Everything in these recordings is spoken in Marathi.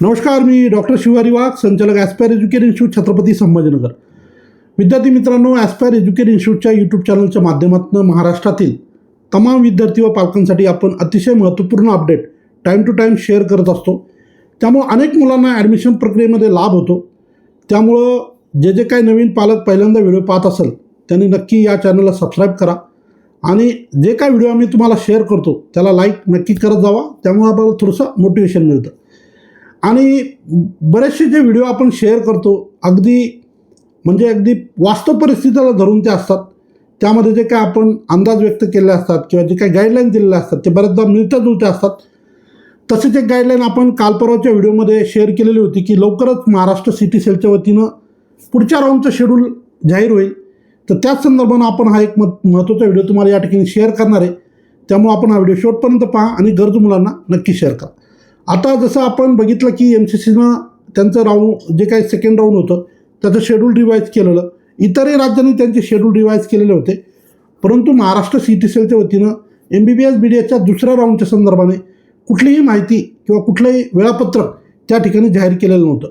नमस्कार मी डॉक्टर शिवारी वाघ संचालक Aspire educate institute Chhatrapati Sambhajinagar. विद्यार्थी मित्रांनो ॲस्पायर एज्युकेट इन्स्टिट्यूटच्या यूट्यूब चॅनलच्या माध्यमातून महाराष्ट्रातील तमाम विद्यार्थी व पालकांसाठी आपण अतिशय महत्त्वपूर्ण update time to time share करत असतो. त्यामुळं अनेक मुलांना ॲडमिशन प्रक्रियेमध्ये लाभ होतो. त्यामुळं जे जे काही नवीन पालक पहिल्यांदा व्हिडिओ पाहत असेल त्यांनी नक्की या चॅनलला सबस्क्राईब करा. आणि जे काय व्हिडिओ आम्ही तुम्हाला शेअर करतो त्याला लाईक नक्की करत जावा. त्यामुळे आपल्याला थोडंसं मोटिवेशन मिळतं. आणि बरेचसे जे व्हिडिओ आपण शेअर करतो अगदी म्हणजे अगदी वास्तव परिस्थितीला धरून ते असतात. त्यामध्ये जे काय आपण अंदाज व्यक्त केलेले असतात किंवा जे काही गाईडलाईन दिलेले असतात ते बऱ्याचदा मिळत्या जुळत्या असतात. तसेच एक गाईडलाईन आपण काल परवाच्या व्हिडिओमध्ये शेअर केलेली होती की लवकरच महाराष्ट्र सिटी सेलच्या वतीनं पुढच्या राऊंडचं शेड्यूल जाहीर होईल. तर त्याच संदर्भानं आपण हा एक मत महत्त्वाचा व्हिडिओ तुम्हाला या ठिकाणी शेअर करणार आहे. त्यामुळे आपण हा व्हिडिओ शेवटपर्यंत पहा आणि गरजू मुलांना नक्की शेअर करा. आता जसं आपण बघितलं की एम सी सीनं त्यांचं राऊंड जे काही सेकंड राऊंड होतं त्याचं शेड्यूल रिवाईज केलेलं. इतरही राज्यांनी त्यांचे शेड्यूल रिवाईज केलेले होते. परंतु महाराष्ट्र सी टी सेलच्या वतीनं M B B S B D एसच्या दुसऱ्या राऊंडच्या संदर्भाने कुठलीही माहिती किंवा कुठलंही वेळापत्रक त्या ठिकाणी जाहीर केलेलं नव्हतं.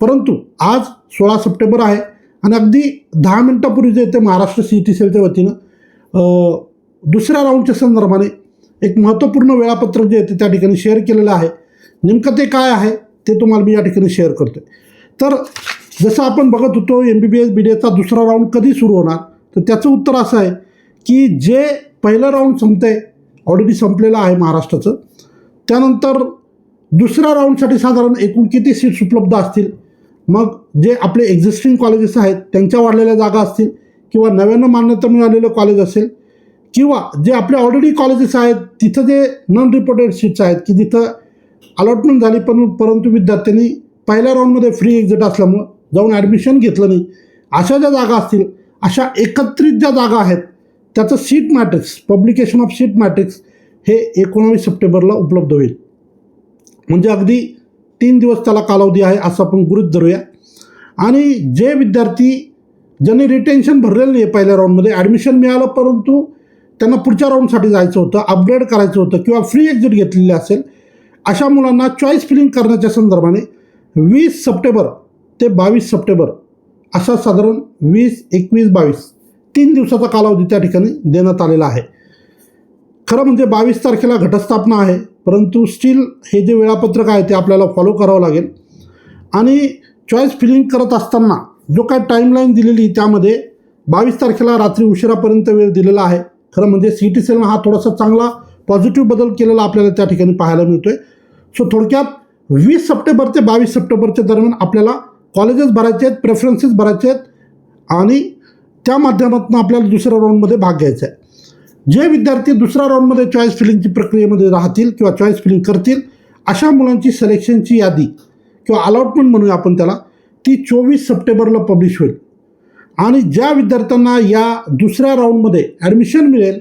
परंतु आज सोळा सप्टेंबर आहे आणि अगदी दहा मिनटापूर्वी जे ते महाराष्ट्र सी टी सेलच्या वतीनं दुसऱ्या राऊंडच्या संदर्भाने एक महत्त्वपूर्ण वेळापत्रक जे आहे ते त्या ठिकाणी शेअर केलेलं आहे. नेमकं ते काय आहे ते तुम्हाला मी या ठिकाणी शेअर करतो तर जसं आपण बघत होतो M B B S B D एचा दुसरा राऊंड कधी सुरू होणार? तर त्याचं उत्तर असं आहे की जे पहिलं राऊंड संपतं आहे ऑलरेडी संपलेलं आहे महाराष्ट्राचं त्यानंतर दुसऱ्या राऊंडसाठी साधारण एकूण किती सीट्स उपलब्ध असतील? मग जे आपले एक्झिस्टिंग कॉलेजेस आहेत त्यांच्या वाढलेल्या जागा असतील किंवा नव्यानं मान्यता मिळालेलं कॉलेज असेल किंवा जे आपले ऑलरेडी कॉलेजेस आहेत तिथं जे नॉन रिपोर्टेड सीट्स आहेत की जिथं अलॉटमेंट झाली पण परंतु विद्यार्थ्यांनी पहिल्या राऊंडमध्ये फ्री एक्झिट असल्यामुळं जाऊन ॲडमिशन घेतलं नाही. अशा ज्या जागा असतील अशा एकत्रित ज्या जागा आहेत त्याचं seat matrix publication of seat matrix हे एकोणावीस सप्टेंबरला उपलब्ध होईल. म्हणजे अगदी तीन दिवस त्याला कालावधी आहे असं आपण गृहित धरूया. आणि जे विद्यार्थी ज्यांनी रिटेन्शन भरलेलं नाही आहे पहिल्या राऊंडमध्ये ॲडमिशन मिळालं परंतु त्यांना पुढच्या राऊंडसाठी जायचं होतं अपग्रेड करायचं होतं किंवा फ्री एक्झिट घेतलेली असेल अशा मुलांना चॉईस फिलिंग करण्याच्या संदर्भाने वीस सप्टेंबर ते बावीस सप्टेंबर असा साधारण वीस एकवीस बावीस तीन दिवसाचा कालावधी त्या ठिकाणी देण्यात आलेला आहे. खरं म्हणजे बावीस तारखेला घटस्थापना आहे परंतु स्टील हे जे वेळापत्रक आहे ते आपल्याला फॉलो करावं लागेल. आणि चॉईस फिलिंग करत असताना जो काय टाईमलाईन दिलेली त्यामध्ये बावीस तारखेला रात्री उशिरापर्यंत वेळ दिलेला आहे. खरं म्हणजे सी टी सेलनं हा थोडासा चांगला पॉझिटिव्ह बदल केलेला आपल्याला त्या ठिकाणी पाहायला मिळतो आहे सो थोडक्यात वीस सप्टेंबर ते बावीस सप्टेंबरच्या दरम्यान आपल्याला कॉलेजेस भरायचे आहेत प्रेफरन्सेस भरायचे आहेत आणि त्या माध्यमातून आपल्याला दुसऱ्या राऊंडमध्ये भाग घ्यायचा आहे. जे विद्यार्थी दुसऱ्या राऊंडमध्ये चॉईस फिलिंगची प्रक्रियेमध्ये राहतील किंवा चॉईस फिलिंग करतील अशा मुलांची सिलेक्शनची यादी किंवा अलॉटमेंट म्हणूया आपण त्याला ती चोवीस सप्टेंबरला पब्लिश होईल. आणि ज्या विद्यार्थ्यांना या दुसऱ्या राऊंडमध्ये ॲडमिशन मिळेल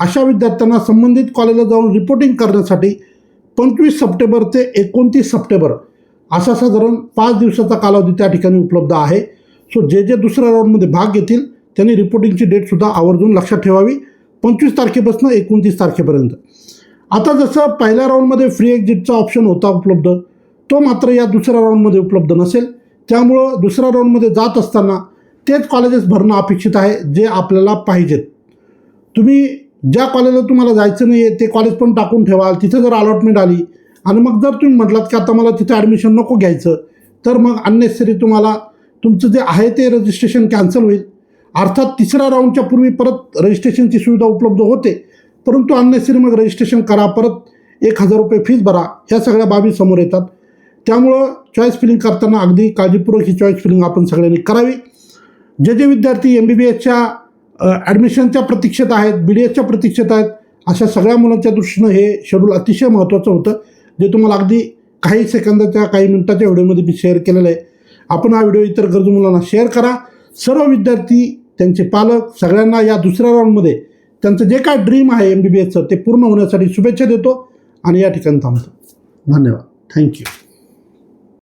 अशा विद्यार्थ्यांना संबंधित कॉलेजला जाऊन रिपोर्टिंग करण्यासाठी पंचवीस सप्टेंबर ते एकोणतीस सप्टेंबर असा साधारण पाच दिवसाचा कालावधी त्या ठिकाणी उपलब्ध आहे. सो जे जे दुसऱ्या राऊंडमध्ये भाग घेतील त्यांनी रिपोर्टिंगची डेटसुद्धा आवर्जून लक्षात ठेवावी. पंचवीस तारखेपासून एकोणतीस तारखेपर्यंत. आता जसं पहिल्या राऊंडमध्ये फ्री एक्झिटचा ऑप्शन होता उपलब्ध तो मात्र या दुसऱ्या राऊंडमध्ये उपलब्ध नसेल. त्यामुळं दुसऱ्या राऊंडमध्ये जात असताना तेच कॉलेजेस भरणं अपेक्षित आहे जे आपल्याला पाहिजेत. तुम्ही ज्या कॉलेजला तुम्हाला जायचं नाही आहे ते कॉलेज पण टाकून ठेवाल. तिथं जर अलॉटमेंट आली आणि मग जर तुम्ही म्हटलात की आता मला तिथं ॲडमिशन नको घ्यायचं तर मग अननेसेसरी तुम्हाला तुमचं जे आहे ते रजिस्ट्रेशन कॅन्सल होईल. अर्थात तिसऱ्या राऊंडच्या पूर्वी परत रजिस्ट्रेशनची सुविधा उपलब्ध होते परंतु अननेसेसरी मग रजिस्ट्रेशन करा परत एक हजार रुपये फीज भरा ह्या सगळ्या बाबी समोर येतात. त्यामुळं चॉईस फिलिंग करताना अगदी काळजीपूर्वक ही चॉईस फिलिंग आपण सगळ्यांनी करावी. जे जे विद्यार्थी एम बी बी एसच्या ॲडमिशनच्या प्रतीक्षेत आहेत बी डी एसच्या प्रतीक्षेत आहेत अशा सगळ्या मुलांच्या दृष्टीनं हे शेड्यूल अतिशय महत्त्वाचं होतं जे तुम्हाला अगदी काही सेकंदाच्या काही मिनिटाच्या व्हिडिओमध्ये मी शेअर केलेलं आहे. आपण हा व्हिडिओ इतर गरजू मुलांना शेअर करा. सर्व विद्यार्थी त्यांचे पालक सगळ्यांना या दुसऱ्या राऊंडमध्ये त्यांचं जे काय ड्रीम आहे एम बी बी एसचं ते पूर्ण होण्यासाठी शुभेच्छा देतो आणि या ठिकाणी थांबतो. धन्यवाद. थँक्यू